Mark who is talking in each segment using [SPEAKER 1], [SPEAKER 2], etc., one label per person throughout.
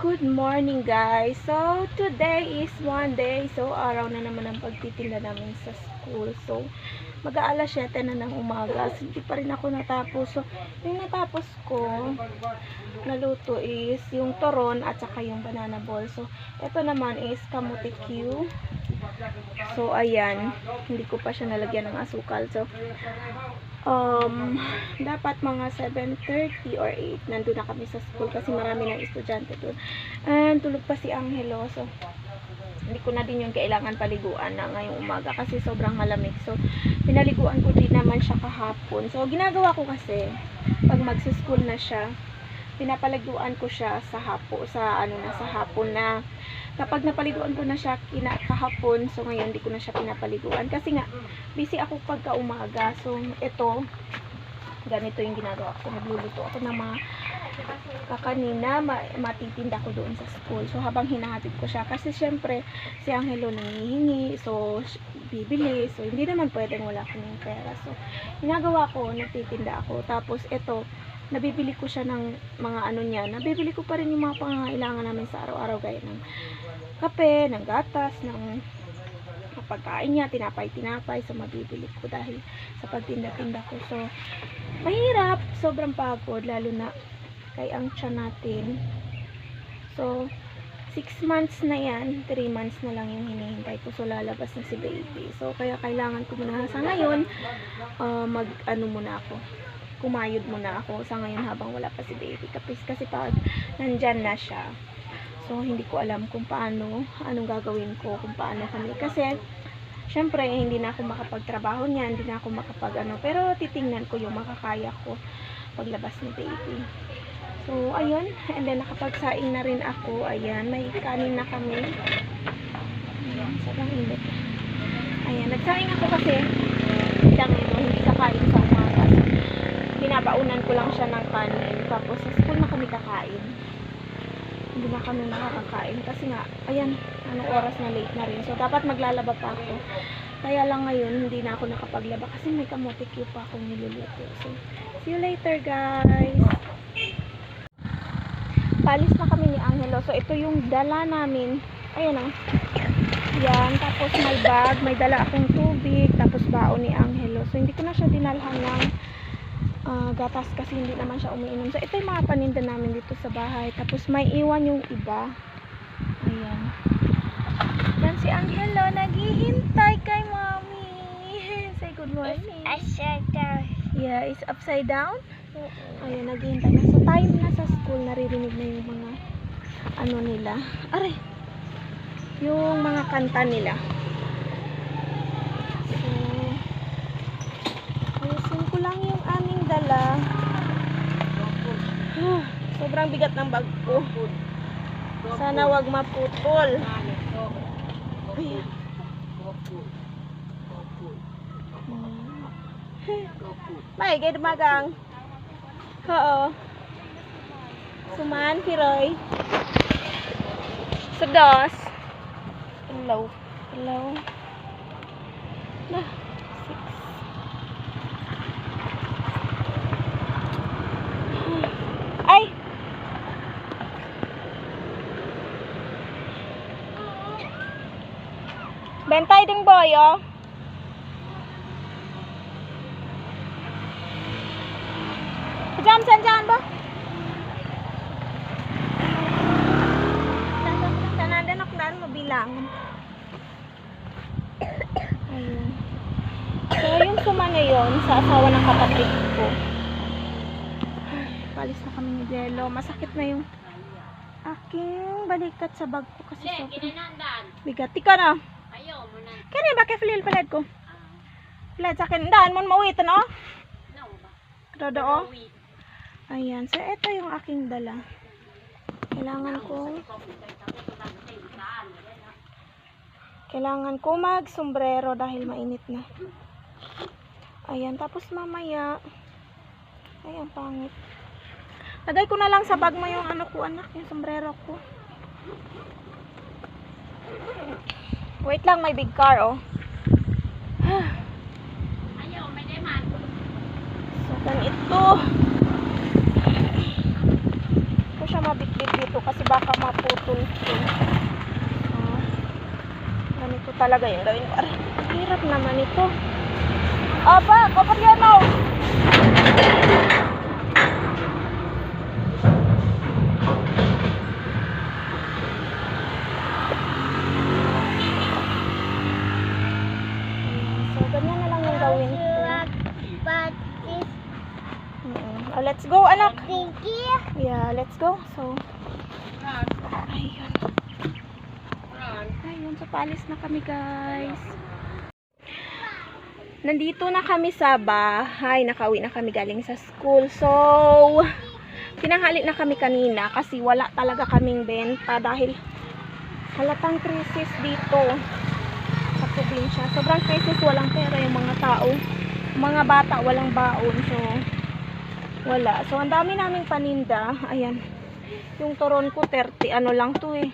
[SPEAKER 1] Good morning guys. So today is Monday. So araw na naman ang pagtitinda namin sa school. So mag-aalas 7 na ng umaga. So, hindi pa rin ako natapos. So yung natapos ko naluto is yung toron at saka yung banana ball. So ito naman is kamote Q. So ayan, hindi ko pa siya nalagyan ng asukal. So um, dapat mga 7.30 or 8 nandun na kami sa school kasi marami ng estudyante doon. And tulog pa si Angelo. So, hindi ko na din yung kailangan paliguan na ngayong umaga kasi sobrang malamig. So, pinaliguan ko din naman siya kahapon. So, ginagawa ko kasi, pag magsa-school na siya, pinapaliguan ko siya sa hapo, sa ano na, sa hapon na kapag napaliguan ko na siya kina, kahapon, so ngayon hindi ko na siya pinapaliguan kasi nga busy ako pagka umaga. So ito ganito yung ginagawa ko. Nagluluto ako ng mga kakanina ma matitinda ko doon sa school. So habang hinahatid ko siya kasi syempre si Angelo nangihingi. So bibili. So hindi naman pwedeng wala kaming pera. So ginagawa ko, nagtitinda ako. Tapos ito nabibili ko siya ng mga ano niya. Nabibili ko pa rin yung mga pangangailangan namin sa araw-araw gaya ng kape, ng gatas, ng pagkain niya, tinapay-tinapay. So, mabibili ko dahil sa pagtinda-tinda ko. So, mahirap. Sobrang pagod. Lalo na kay ang tiyan natin. So, 6 months na yan. 3 months na lang yung hinihintay ko. So, lalabas na si baby. So, kaya kailangan ko muna sa ngayon, ah, mag, ano muna ako, kumayod muna ako sa ngayon habang wala pa si baby. Kasi, kasi pag nandyan na siya, so hindi ko alam kung paano, anong gagawin ko, kung paano kami. Kasi, syempre, hindi na ako makapagtrabaho niya, hindi na ako makapag ano, pero titingnan ko yung makakaya ko paglabas ni baby. So, ayun, and then nakapagsaing na rin ako, ayan, may kanin na kami. Ayan, sobrang init. Ayan, nagsaing ako kasi, lang ito, hindi kakain sa umaga. So, pinapaunan ko lang siya ng kanin. Tapos sa school na kami kakain. Hindi na kami makakakain. Kasi nga, ayan, anong oras na late na rin. So, dapat maglalaba pa ako. Kaya lang ngayon, hindi na ako nakapaglaba kasi may kamote cube pa akong niluluto. So, see you later, guys! Palis na kami ni Angelo. So, ito yung dala namin. Ayan o. Yan. Tapos may bag. May dala akong tubig. Tapos baon ni Angelo. So, hindi ko na siya dinalhan ng ah, gatas kasi hindi naman siya umiinom. So, ito yung mga paninda namin dito sa bahay. Tapos may iwan yung iba. Ayan. Yan si Angelo. Naghihintay kay mommy. Say good morning. Yeah, it's upside down. Ayun, naghihintay na. So, time na sa school, naririnig na yung mga ano nila. Aray! Yung mga kanta nila. So, ayusin ko lang yung dala. Huh, sobrang bigat ng bag ko. Sana wag maputol. Ayan. May, gaya magang. Oo. Suman, Piroy. Sedos. Hello. Hello. Nah, six. Ay! Bentay ding boy, oh. Jam san jan ba? Tanan din ako daan mabilang. Ayun. So, yung suma na yun, sa asawa ng kapatid ko. Palis na kami ni Jello. Masakit na yung aking balikat sa bag ko kasi sobrang bigat. Tika na. Kaya ba kay Flil palad ko? Palad sa akin. Daan mo mawit, no?
[SPEAKER 2] Ba?
[SPEAKER 1] Dodo, oh. Ayan. So, ito yung aking dala. Kailangan ko kailangan ko mag sombrero dahil mainit na. Ayan. Tapos mamaya ayan, pangit. Lagay ko na lang sa bag mo yung ano ko, anak. Yung sombrero ko. Wait lang, may big car, oh.
[SPEAKER 2] Ayaw, may deman.
[SPEAKER 1] So, ganito. siya mabitbit dito kasi baka maputol ito. Ah, ganito talaga yung gawin ko. Aray, hirap naman ito. Aba, kapag yan oh. Go. So, ayun. Ayun, so paalis na kami, guys. Nandito na kami sa bahay. Nakauwi na kami galing sa school. So, tinanghali na kami kanina kasi wala talaga kaming benta dahil halatang krisis dito sa probinsya. Sobrang krisis, walang pera yung mga tao. Mga bata, walang baon. So, wala. So, ang dami naming paninda. Ayan. Yung turon ko, 30, ano lang to eh.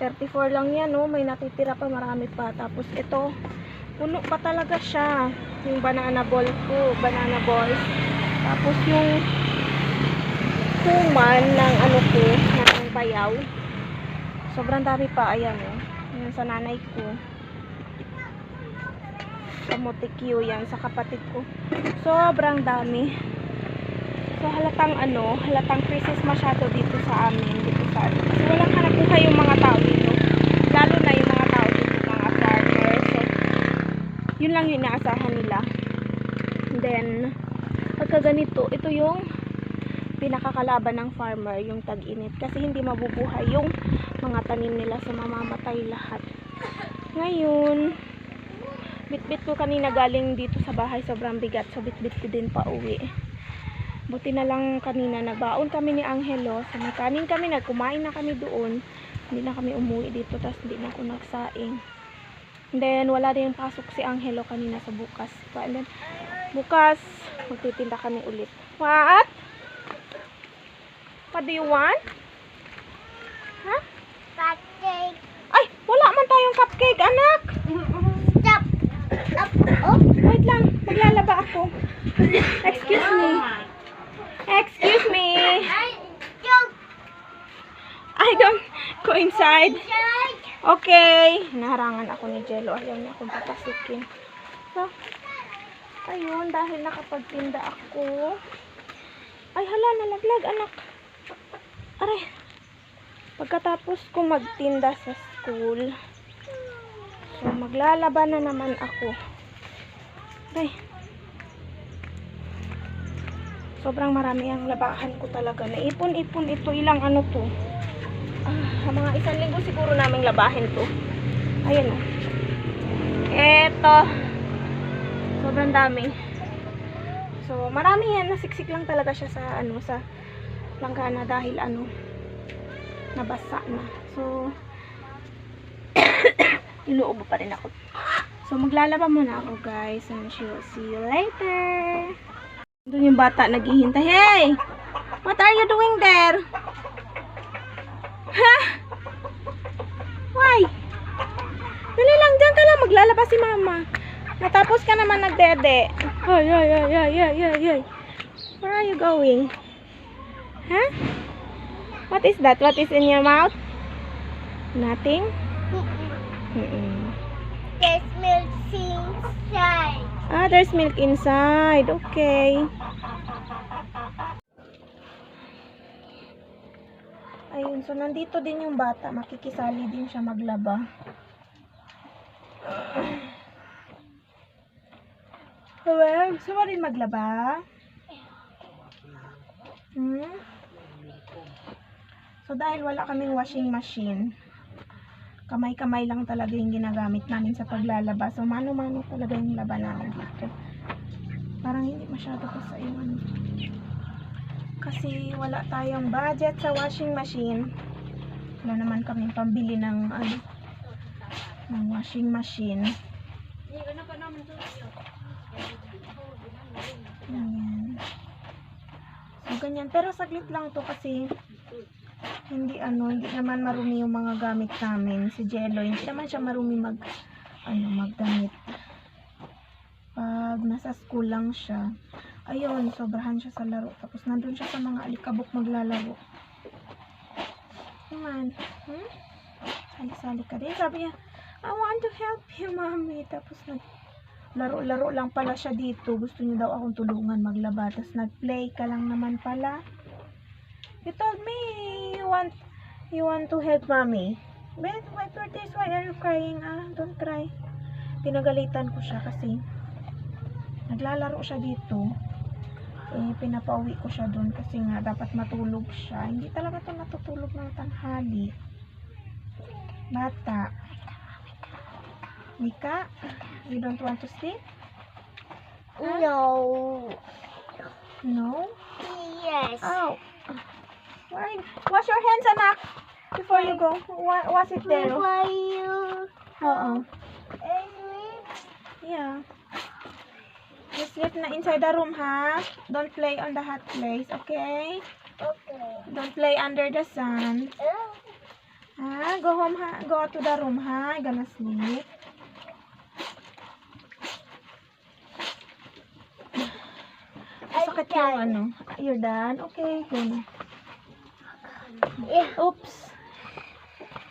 [SPEAKER 1] 34 lang yan, no? May natitira pa, marami pa. Tapos, ito, puno pa talaga siya. Yung banana ball ko, banana balls. Tapos, yung kuman ng ano ko, ng bayaw. Sobrang dami pa, ayan, oh. Ayan, sa nanay ko. Sa motikyo yan, sa kapatid ko. Sobrang dami. So halatang ano, halatang crisis masyado dito sa amin, dito sa ano. Kasi walang hanap buhay yung mga tao dito. Lalo na yung mga tao dito, mga farmer. So, yun lang yung inaasahan nila. Then, pagka ganito, ito yung pinakakalaban ng farmer, yung tag-init. Kasi hindi mabubuhay yung mga tanim nila sa mamamatay lahat. Ngayon, bitbit ko kanina galing dito sa bahay, sobrang bigat. So, bitbit ko din pa uwi. Buti na lang kanina nagbaon kami ni Angelo. Sa may kanin kami, nagkumain na kami doon. Hindi na kami umuwi dito, tapos hindi na ako nagsaing. And then, wala din pasok si Angelo kanina sa bukas. pa. And then, bukas, magtitinda kami ulit. What? What do you want? Ha?
[SPEAKER 2] Pancake.
[SPEAKER 1] Ay, wala man tayong cupcake, anak.
[SPEAKER 2] Stop. Stop. Oh.
[SPEAKER 1] Wait lang, maglalaba ako. Excuse me. Excuse me.
[SPEAKER 2] I don't
[SPEAKER 1] I don't go inside. Okay. Naharangan ako ni Jello. Ayaw niya akong papasukin. So, ayun, dahil nakapagtinda ako. Ay, hala, nalaglag, anak. Aray. Pagkatapos ko magtinda sa school, so, maglalaba na naman ako. Aray. Sobrang marami ang labahan ko talaga. Naipon-ipon ito. Ilang ano to? Ah, mga isang linggo siguro naming labahin to. Ayan o. Eto. Sobrang dami. So, marami yan. Nasiksik lang talaga siya sa ano, sa langgana dahil ano, nabasa na. So, inuubo pa rin ako. So, maglalaba muna ako guys. And see you later. Doon yung bata naghihintay. Hey! What are you doing there? Ha? Why? Dali lang, dyan ka lang. Maglalaba si mama. Natapos ka naman nagdede. Ay, ay, ay, ay, ay, ay, ay. Where are you going? Huh? What is that? What is in your mouth? Nothing? Mm-mm.
[SPEAKER 2] There's milk inside.
[SPEAKER 1] Ah, there's milk inside. Okay. Ayun, so nandito din yung bata. Makikisali din siya maglaba. Well, gusto mo rin maglaba? Hmm? So, dahil wala kaming washing machine, kamay-kamay lang talaga yung ginagamit namin sa paglalaba. So, mano-mano talaga yung laba namin dito. Parang hindi masyado ano. Kasi wala tayong budget sa washing machine. Wala naman kami pambili ng ano ng washing machine. Ayan. So, ganyan. Pero saglit lang to kasi hindi ano, hindi naman marumi yung mga gamit namin. Si Jello, hindi naman siya marumi mag, ano, magdamit. Pag nasa school lang siya, ayun, sobrahan siya sa laro. Tapos nandun siya sa mga alikabok maglalaro. naman. Hmm? Sali-sali ka din. Sabi niya, I want to help you, mommy. Tapos nag laro-laro lang pala siya dito. Gusto niya daw akong tulungan maglaba. Tapos nag-play ka lang naman pala. You told me you want you want to help mommy. But wipe your tears. Why are you crying? Ah, don't cry. Pinagalitan ko siya kasi naglalaro siya dito. Eh, pinapauwi ko siya doon kasi nga dapat matulog siya. Hindi talaga to natutulog ng tanghali. Bata. Mika, you don't want to sleep?
[SPEAKER 2] No.
[SPEAKER 1] No?
[SPEAKER 2] Yes.
[SPEAKER 1] Oh. Why? Wash your hands, anak. Before you go. Wa- Was it there?
[SPEAKER 2] Why you? Sleep?
[SPEAKER 1] Yeah. You sleep na inside the room, ha? Don't play on the hot place, okay?
[SPEAKER 2] Okay.
[SPEAKER 1] Don't play under the sun.
[SPEAKER 2] Oh.
[SPEAKER 1] Ha? Go home, ha? Go to the room, ha? You gonna sleep. Sakit yung ano. You're done? Okay, go na.
[SPEAKER 2] Yeah.
[SPEAKER 1] Oops.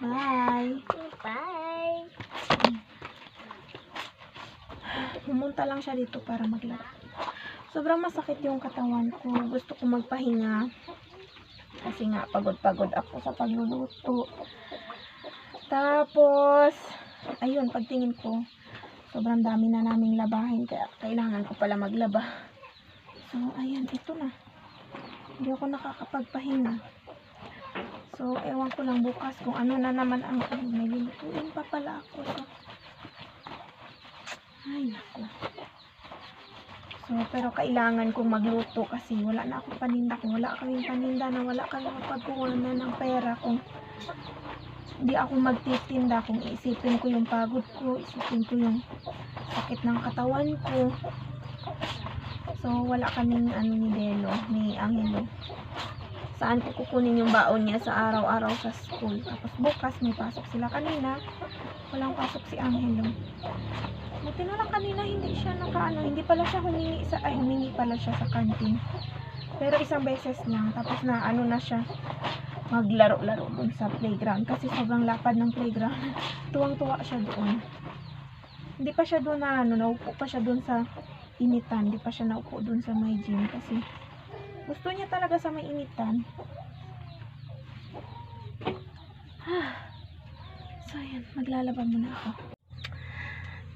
[SPEAKER 1] Bye.
[SPEAKER 2] Bye.
[SPEAKER 1] Pumunta lang siya dito para maglaro. Sobrang masakit yung katawan ko. Gusto ko magpahinga. Kasi nga, pagod-pagod ako sa pagluluto. Tapos, ayun, pagtingin ko, sobrang dami na naming labahin. Kaya kailangan ko pala maglaba. So, ayan, ito na. Hindi ako nakakapagpahinga. So, ewan ko lang bukas kung ano na naman ang ano, may lulutuin pa pala ako. So, ay, naku. So, pero kailangan kong magluto kasi wala na akong paninda. Kung wala kaming paninda na wala kami mapagkuhanan ng pera kung hindi ako magtitinda kung isipin ko yung pagod ko, isipin ko yung sakit ng katawan ko. So, wala kaming ano ni Delo, ni Angelo. Saan ko kukunin yung baon niya sa araw-araw sa school. Tapos bukas may pasok sila kanina. Walang pasok si Angelo. Buti na lang kanina hindi siya nakaano, hindi pala siya humingi sa, ay humingi pala siya sa canteen. Pero isang beses lang, tapos na ano na siya, maglaro-laro dun sa playground. Kasi sobrang lapad ng playground. Tuwang-tuwa siya doon. Hindi pa siya doon na ano, naupo pa siya doon sa initan. Hindi pa siya naupo doon sa may gym kasi gusto niya talaga sa may initan. so, ayan, maglalaba muna ako.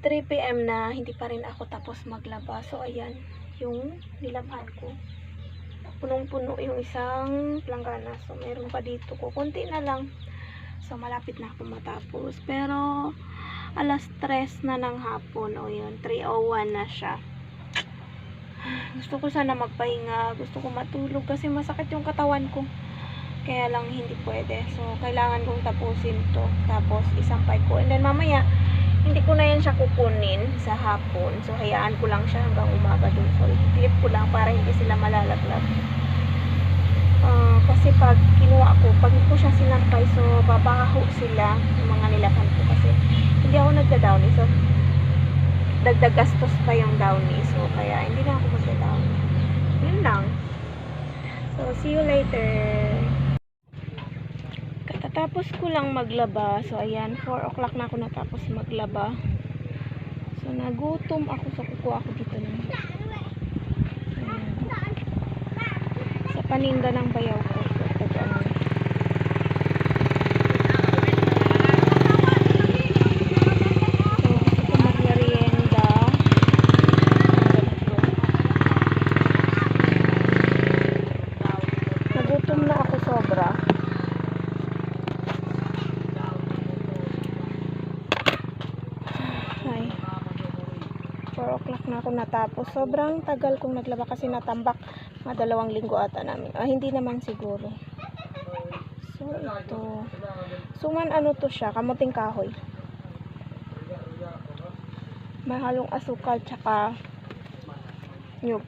[SPEAKER 1] 3 p.m. na, hindi pa rin ako tapos maglaba. So, ayan, yung nilabhan ko. Punong-puno yung isang planggana. So, meron pa dito ko. Kunti na lang. So, malapit na ako matapos. Pero, alas 3 na ng hapon. O, yun, 3.01 na siya. Gusto ko sana magpahinga. Gusto ko matulog kasi masakit yung katawan ko. Kaya lang hindi pwede. So, kailangan kong tapusin to. Tapos, isampay ko. And then, mamaya, hindi ko na yan siya kukunin sa hapon. So, hayaan ko lang siya hanggang umaga dun. So, clip ko lang para hindi sila malalaglag. Ah, kasi pag kinuha ko, pag ko siya sinampay, so, babaho sila yung mga nilakan ko. Kasi, hindi ako nagda-downy. So, dagdag gastos pa yung downy. So, kaya, hindi na ako magda-downy. Yun lang. So, see you later. Katatapos ko lang maglaba. So, ayan, 4 o'clock na ako natapos maglaba. So, nagutom ako. So, kukuha ako dito ng ayan, sa paninda ng bayaw ko. So, ito ano. So, gusto ko magmerienda. Nagutom na ako sobra. Ay. 4 o'clock na ako natapos. Sobrang tagal kong naglaba kasi natambak. Mga dalawang linggo ata namin. Ah, hindi naman siguro. So, ito. Suman ano to siya? Kamuting kahoy. Mahalong asukal tsaka nyug.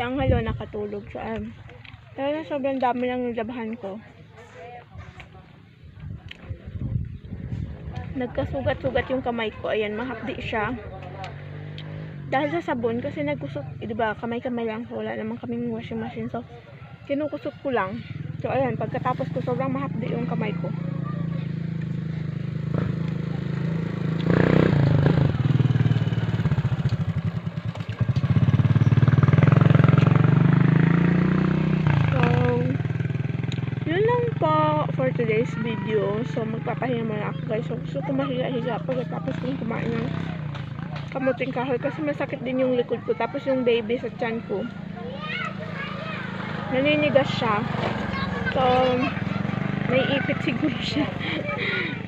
[SPEAKER 1] si Angelo nakatulog sa um, pero sobrang dami yung labahan ko nagkasugat-sugat yung kamay ko. Ayan, mahapdi siya. Dahil sa sabon, kasi nagkusot, eh, di ba, kamay-kamay lang. So, wala naman kaming washing machine. So, kinukusot ko lang. So, ayan, pagkatapos ko, sobrang mahapdi yung kamay ko. So, yun lang po today's video. So, magpapahinga muna ako guys. So, gusto ko mahiga-higa pagkatapos kong kumain ng kamuting kahoy kasi masakit din yung likod ko. Tapos yung baby sa tiyan ko, naninigas siya. So, may ipit siguro siya.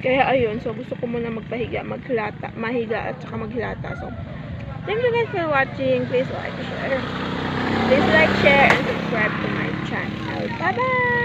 [SPEAKER 1] Kaya ayun, so gusto ko muna magpahiga, maghilata, mahiga at saka maghilata. So, thank you guys for watching. Please like, share. Please like, share, and subscribe to my channel. Bye-bye!